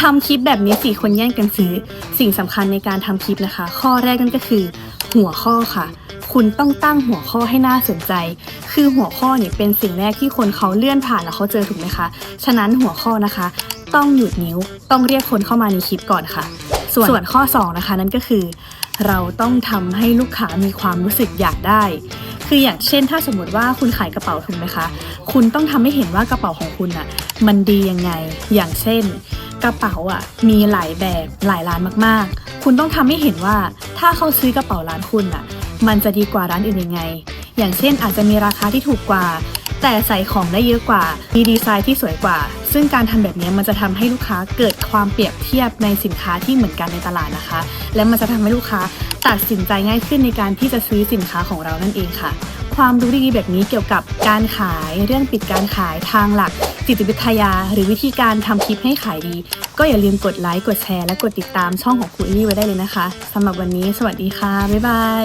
ทำคลิปแบบนี้สี่คนแย่งกันซื้อ สิ่งสำคัญในการทำคลิปนะคะ ข้อแรกนั่นก็คือ หัวข้อค่ะ คุณต้องตั้งหัวข้อให้น่าสนใจ คือหัวข้อเนี่ยเป็นสิ่งแรกที่คนเขาเลื่อนผ่านแล้วเขาเจอถูกไหมคะ ฉะนั้นหัวข้อนะคะ ต้องหยุดนิ้ว ต้องเรียกคนเข้ามาในคลิปก่อนค่ะ ส่วนส่วนข้อสองนะคะนั่นก็คือ เราต้องทำให้ลูกค้ามีความรู้สึกอยากได้คืออย่างเช่น ถ้าสมมติว่าคุณขายกระเป๋าถูกไหมคะ คุณต้องทำให้เห็นว่ากระเป๋าของคุณอะมันดียังไง อย่างเช่น กระเป๋าอะมีหลายแบบหลายร้านมากๆ คุณต้องทำให้เห็นว่าถ้าเขาซื้อกระเป๋าร้านคุณอะ มันจะดีกว่าร้านอื่นยังไง อย่างเช่นอาจจะมีราคาที่ถูกกว่า แต่ใส่ของได้เยอะกว่า มีดีไซน์ที่สวยกว่า ซึ่งการทำแบบนี้มันจะทำให้ลูกค้าเกิดความเปรียบเทียบในสินค้าที่เหมือนกันในตลาดนะคะ และมันจะทำให้ลูกค้าตัดสินใจง่ายขึ้นในการที่จะซื้อสินค้าของเรานั่นเองค่ะ ความรู้ดีๆแบบนี้เกี่ยวกับการขายเรื่องปิดการขายทางหลัก จิตวิทยา หรือวิธีการทำคลิปให้ขายดี ก็อย่าลืมกดไลค์กดแชร์และกดติดตามช่องของครูอี้ไว้ได้เลยนะคะสำหรับวันนี้ สวัสดีค่ะ บ๊ายบาย